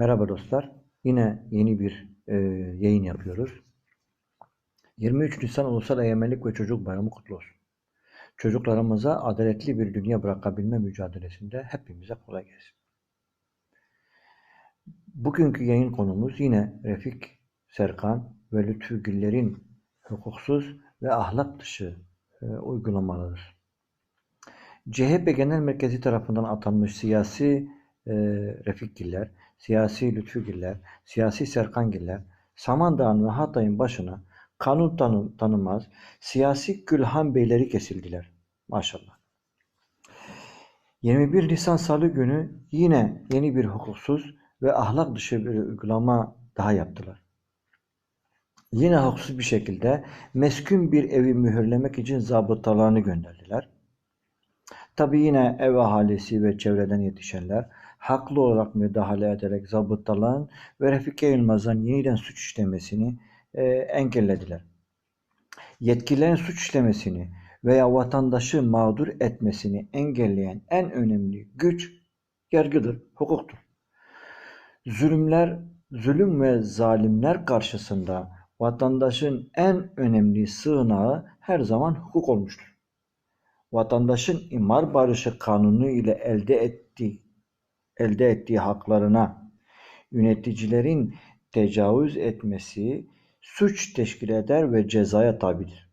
Merhaba dostlar. Yine yeni bir e, yayın yapıyoruz. 23 Nisan Ulusal Egemenlik ve Çocuk Bayramı kutlu olsun. Çocuklarımıza adaletli bir dünya bırakabilme mücadelesinde hepimize kolay gelsin. Bugünkü yayın konumuz yine Refik Serkan ve Lütfü Güller'in hukuksuz ve ahlak dışı e, uygulamalarıdır. CHP Genel Merkezi tarafından atanmış siyasi e, Refik Giller, siyasi Lütfü Giller, siyasi Serkan Giller, Samandağ'ın ve Hatay'ın başına kanun tanı tanımaz siyasi Gülhan Beyleri kesildiler. Maşallah. 21 Nisan Salı günü yine yeni bir hukuksuz ve ahlak dışı bir uygulama daha yaptılar. Yine hukuksuz bir şekilde meskun bir evi mühürlemek için zabıtalarını gönderdiler. Tabi yine ev ahalisi ve çevreden yetişenler haklı olarak müdahale ederek zabıtaların ve Refik Yılmaz'ın yeniden suç işlemesini e, engellediler. Yetkililerin suç işlemesini veya vatandaşı mağdur etmesini engelleyen en önemli güç yargıdır, hukuktur. Zulümler, zulüm ve zalimler karşısında vatandaşın en önemli sığınağı her zaman hukuk olmuştur. Vatandaşın imar barışı kanunu ile elde ettiği elde ettiği haklarına yöneticilerin tecavüz etmesi suç teşkil eder ve cezaya tabidir.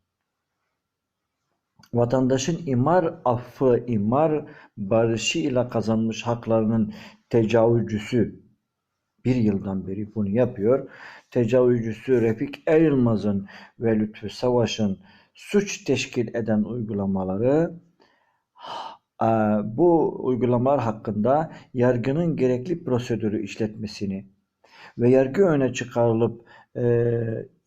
Vatandaşın imar affı, imar barışı ile kazanmış haklarının tecavüzcüsü bir yıldan beri bunu yapıyor. Tecavüzcüsü Refik El Yılmaz'ın ve Lütfü Savaş'ın suç teşkil eden uygulamaları bu uygulamalar hakkında yargının gerekli prosedürü işletmesini ve yargı öne çıkarılıp e,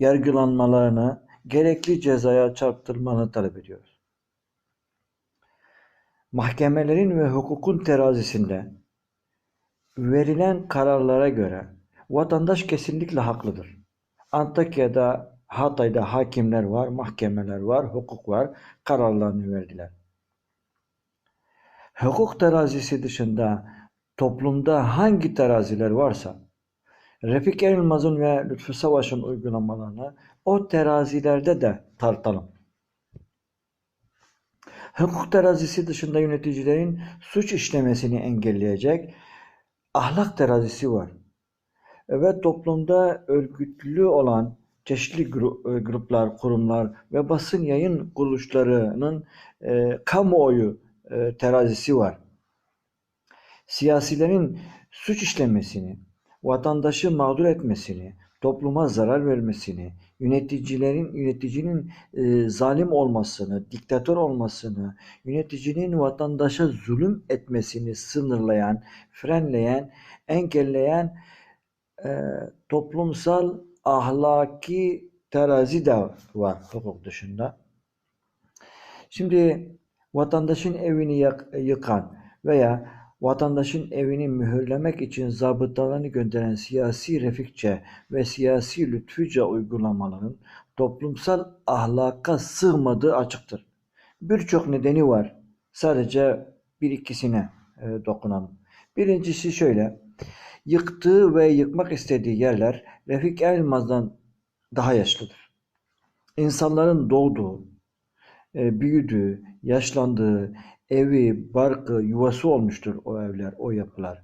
yargılanmalarını gerekli cezaya çarptırmanı talep ediyoruz. Mahkemelerin ve hukukun terazisinde verilen kararlara göre vatandaş kesinlikle haklıdır. Antakya'da, Hatay'da hakimler var, mahkemeler var, hukuk var, kararlarını verdiler. Hukuk terazisi dışında toplumda hangi teraziler varsa Refik Elmaz'ın ve Lütfü Savaş'ın uygulamalarını o terazilerde de tartalım. Hukuk terazisi dışında yöneticilerin suç işlemesini engelleyecek ahlak terazisi var. Ve toplumda örgütlü olan çeşitli gruplar, kurumlar ve basın yayın kuruluşlarının e, kamuoyu e, terazisi var. Siyasilerin suç işlemesini, vatandaşı mağdur etmesini, topluma zarar vermesini, yöneticilerin yöneticinin e, zalim olmasını, diktatör olmasını, yöneticinin vatandaşa zulüm etmesini sınırlayan, frenleyen, engelleyen e, toplumsal ahlaki terazi de var hukuk dışında. Şimdi vatandaşın evini yıkan veya vatandaşın evini mühürlemek için zabıtalarını gönderen siyasi refikçe ve siyasi lütfüce uygulamaların toplumsal ahlaka sığmadığı açıktır. Birçok nedeni var. Sadece bir ikisine e, dokunalım. Birincisi şöyle. Yıktığı ve yıkmak istediği yerler Refik Elmaz'dan daha yaşlıdır. İnsanların doğduğu, e, büyüdüğü, yaşlandığı, evi, barkı, yuvası olmuştur o evler, o yapılar.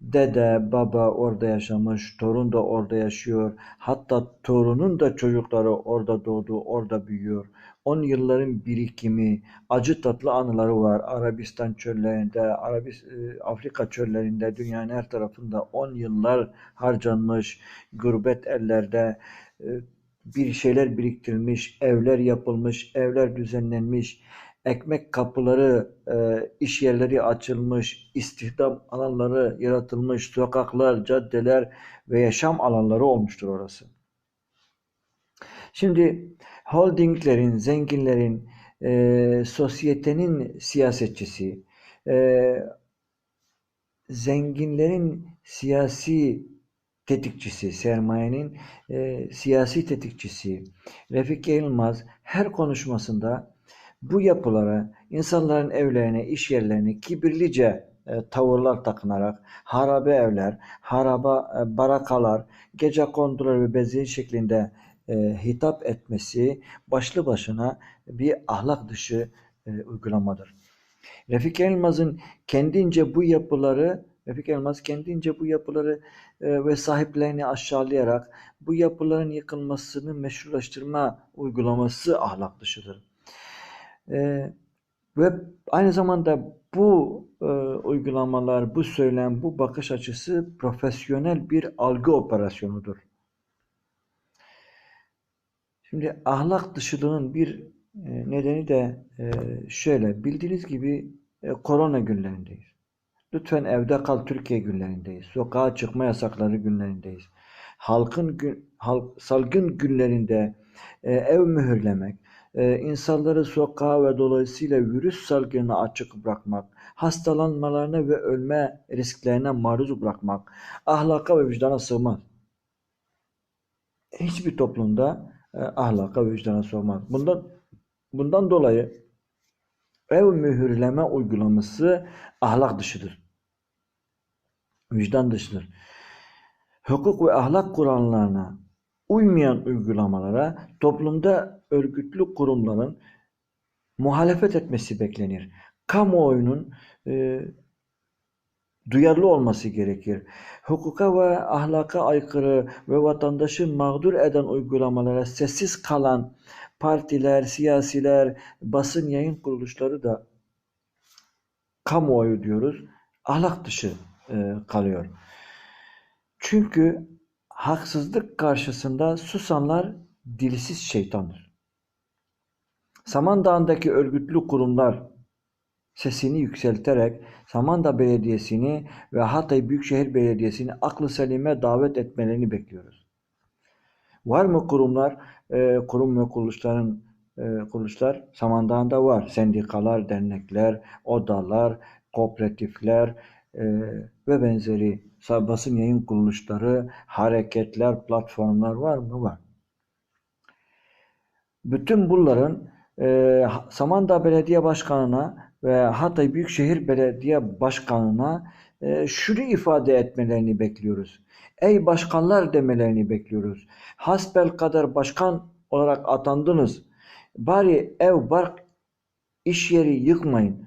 Dede, baba orada yaşamış, torun da orada yaşıyor. Hatta torunun da çocukları orada doğdu, orada büyüyor. On yılların birikimi, acı tatlı anıları var. Arabistan çöllerinde, Arabis, e, Afrika çöllerinde, dünyanın her tarafında on yıllar harcanmış, gurbet ellerde, e, bir şeyler biriktirilmiş, evler yapılmış, evler düzenlenmiş, ekmek kapıları, e, iş yerleri açılmış, istihdam alanları yaratılmış, sokaklar, caddeler ve yaşam alanları olmuştur orası. Şimdi holdinglerin, zenginlerin, e, sosyetenin siyasetçisi, e, zenginlerin siyasi tetikçisi, sermayenin e, siyasi tetikçisi Refik Yılmaz her konuşmasında bu yapılara, insanların evlerine, iş yerlerine kibirlice e, tavırlar takınarak harabe evler, haraba e, barakalar, gece kondular ve benzeri şeklinde e, hitap etmesi başlı başına bir ahlak dışı e, uygulamadır. Refik Elmaz'ın kendince bu yapıları Refik Elmaz kendince bu yapıları e, ve sahiplerini aşağılayarak bu yapıların yıkılmasını meşrulaştırma uygulaması ahlak dışıdır. E, ve aynı zamanda bu e, uygulamalar, bu söylem, bu bakış açısı profesyonel bir algı operasyonudur. Şimdi ahlak dışılığının bir nedeni de şöyle, bildiğiniz gibi korona günlerindeyiz. Lütfen evde kal Türkiye günlerindeyiz. Sokağa çıkma yasakları günlerindeyiz. Halkın gün, halk, salgın günlerinde e, ev mühürlemek, e, insanları sokağa ve dolayısıyla virüs salgınına açık bırakmak, hastalanmalarına ve ölme risklerine maruz bırakmak ahlaka ve vicdana sığmaz. Hiçbir toplumda e, ahlaka ve vicdana sığmaz. Bundan bundan dolayı ev mühürleme uygulaması ahlak dışıdır. Vicdan dışıdır. Hukuk ve ahlak kurallarına uymayan uygulamalara toplumda örgütlü kurumların muhalefet etmesi beklenir. Kamuoyunun e, duyarlı olması gerekir. Hukuka ve ahlaka aykırı ve vatandaşı mağdur eden uygulamalara sessiz kalan partiler, siyasiler, basın yayın kuruluşları da kamuoyu diyoruz, ahlak dışı e, kalıyor. Çünkü haksızlık karşısında susanlar dilsiz şeytandır. Samandağ'ındaki örgütlü kurumlar sesini yükselterek Samandağ Belediyesi'ni ve Hatay Büyükşehir Belediyesi'ni aklı selime davet etmelerini bekliyoruz. Var mı kurumlar, e, kurum ve kuruluşların e, kuruluşlar Samandağ'da var. Sendikalar, dernekler, odalar, kooperatifler e, ve benzeri basın yayın kuruluşları, hareketler, platformlar var mı? Var. Bütün bunların e, Samandağ Belediye Başkanı'na ve Hatay Büyükşehir Belediye Başkanı'na e, şunu ifade etmelerini bekliyoruz. Ey başkanlar demelerini bekliyoruz. Hasbel kadar başkan olarak atandınız. Bari ev, bark, iş yeri yıkmayın.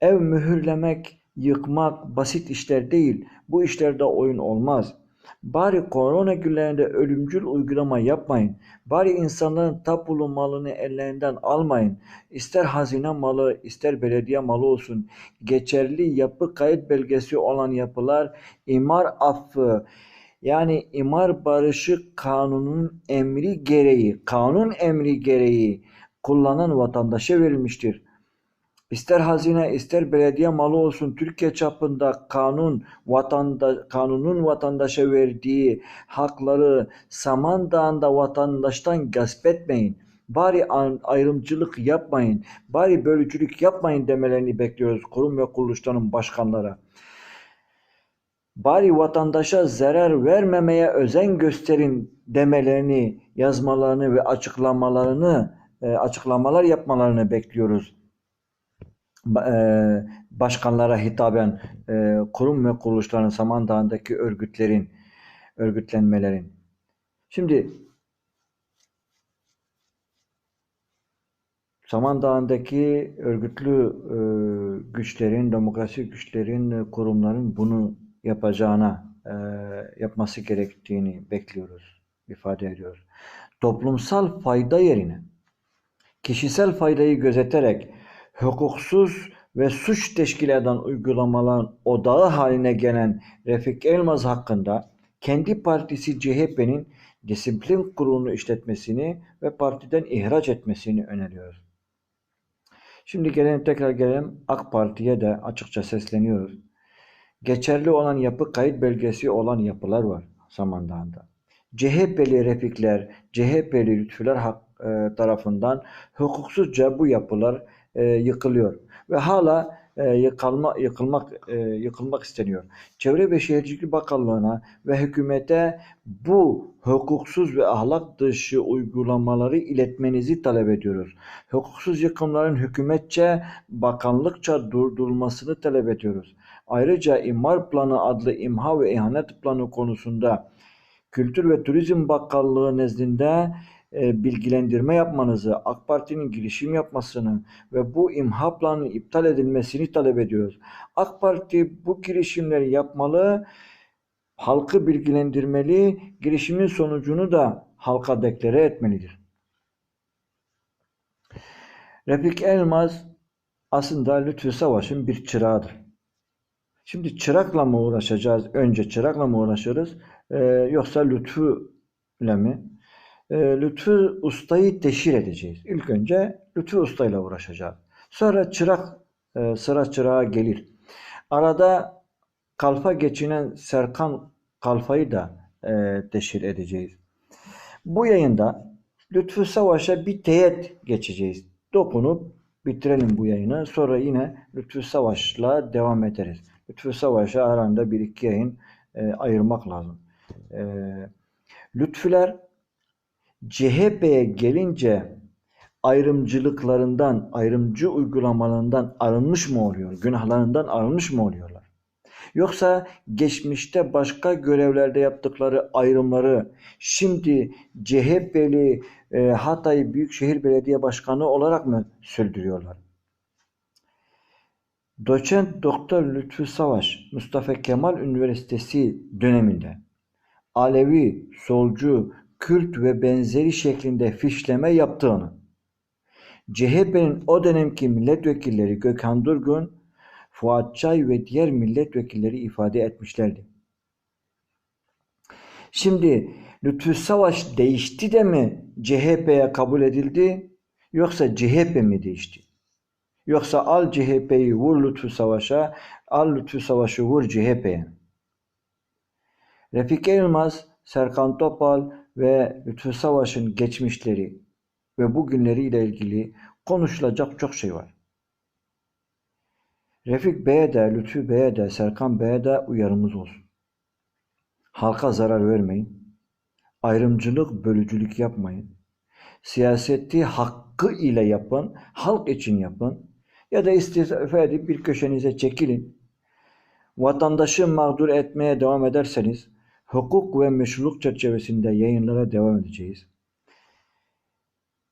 Ev mühürlemek, yıkmak basit işler değil. Bu işlerde oyun olmaz. Bari korona günlerinde ölümcül uygulama yapmayın. Bari insanların tapulu malını ellerinden almayın. İster hazine malı, ister belediye malı olsun. Geçerli yapı kayıt belgesi olan yapılar imar affı yani imar barışı kanunun emri gereği, kanun emri gereği kullanan vatandaşa verilmiştir. İster hazine ister belediye malı olsun Türkiye çapında kanun vatanda, kanunun vatandaşa verdiği hakları Samandağ'ında vatandaştan gasp etmeyin. Bari ayrımcılık yapmayın. Bari bölücülük yapmayın demelerini bekliyoruz kurum ve kuruluşların başkanlara. Bari vatandaşa zarar vermemeye özen gösterin demelerini, yazmalarını ve açıklamalarını, e, açıklamalar yapmalarını bekliyoruz başkanlara hitaben e, kurum ve kuruluşların Samandağ'ındaki örgütlerin örgütlenmelerin. Şimdi Samandağ'ındaki örgütlü e, güçlerin, demokrasi güçlerin, kurumların bunu yapacağına, e, yapması gerektiğini bekliyoruz, ifade ediyoruz. Toplumsal fayda yerine kişisel faydayı gözeterek hukuksuz ve suç teşkil eden uygulamaların odağı haline gelen Refik Elmaz hakkında kendi partisi CHP'nin disiplin kurulunu işletmesini ve partiden ihraç etmesini öneriyoruz. Şimdi gelelim tekrar gelelim AK Parti'ye de açıkça sesleniyoruz. Geçerli olan yapı kayıt belgesi olan yapılar var Samandağ'da. CHP'li refikler, CHP'li lütfüler e, tarafından hukuksuzca bu yapılar e, yıkılıyor ve hala e, yıkılma, yıkılmak e, yıkılmak isteniyor. Çevre ve Şehircilik Bakanlığı'na ve hükümete bu hukuksuz ve ahlak dışı uygulamaları iletmenizi talep ediyoruz. Hukuksuz yıkımların hükümetçe, bakanlıkça durdurulmasını talep ediyoruz. Ayrıca imar planı adlı imha ve ihanet planı konusunda Kültür ve Turizm Bakanlığı nezdinde bilgilendirme yapmanızı, AK Parti'nin girişim yapmasını ve bu imha planının iptal edilmesini talep ediyoruz. AK Parti bu girişimleri yapmalı, halkı bilgilendirmeli, girişimin sonucunu da halka deklare etmelidir. Refik Elmaz aslında Lütfü Savaş'ın bir çırağıdır. Şimdi çırakla mı uğraşacağız? Önce çırakla mı uğraşırız? Ee, yoksa Lütfü ile mi? Ee, Lütfü Usta'yı teşhir edeceğiz. İlk önce Lütfü Usta ile uğraşacağız. Sonra çırak e, sıra çırağa gelir. Arada kalfa geçinen Serkan Kalfa'yı da e, teşhir edeceğiz. Bu yayında Lütfü Savaş'a bir teyit geçeceğiz. Dokunup bitirelim bu yayını. Sonra yine Lütfü Savaş'la devam ederiz. Lütfü Savaş'a aranda bir iki yayın e, ayırmak lazım. E, Lütfüler CHP'ye gelince ayrımcılıklarından, ayrımcı uygulamalarından arınmış mı oluyor? Günahlarından arınmış mı oluyorlar? Yoksa geçmişte başka görevlerde yaptıkları ayrımları şimdi CHP'li e, Hatay Büyükşehir Belediye Başkanı olarak mı sürdürüyorlar? Doçent Doktor Lütfü Savaş, Mustafa Kemal Üniversitesi döneminde Alevi, solcu, Kürt ve benzeri şeklinde fişleme yaptığını, CHP'nin o dönemki milletvekilleri Gökhan Durgun, Fuat Çay ve diğer milletvekilleri ifade etmişlerdi. Şimdi Lütfü Savaş değişti de mi CHP'ye kabul edildi yoksa CHP mi değişti? Yoksa al CHP'yi vur Lütfü Savaş'a, al Lütfü Savaş'ı vur CHP'ye. Refik Elmaz, Serkan Topal ve Lütfü Savaş'ın geçmişleri ve bugünleriyle ilgili konuşulacak çok şey var. Refik Bey'e de, Lütfü Bey'e de, Serkan Bey'e de uyarımız olsun. Halka zarar vermeyin. Ayrımcılık, bölücülük yapmayın. Siyaseti hakkı ile yapın, halk için yapın. Ya da istifa edip bir köşenize çekilin. Vatandaşı mağdur etmeye devam ederseniz hukuk ve meşruluk çerçevesinde yayınlara devam edeceğiz.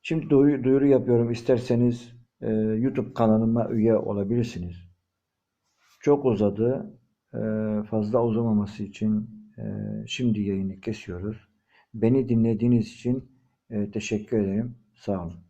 Şimdi duyuru, duyuru yapıyorum. İsterseniz e, YouTube kanalıma üye olabilirsiniz. Çok uzadı. E, fazla uzamaması için e, şimdi yayını kesiyoruz. Beni dinlediğiniz için e, teşekkür ederim. Sağ olun.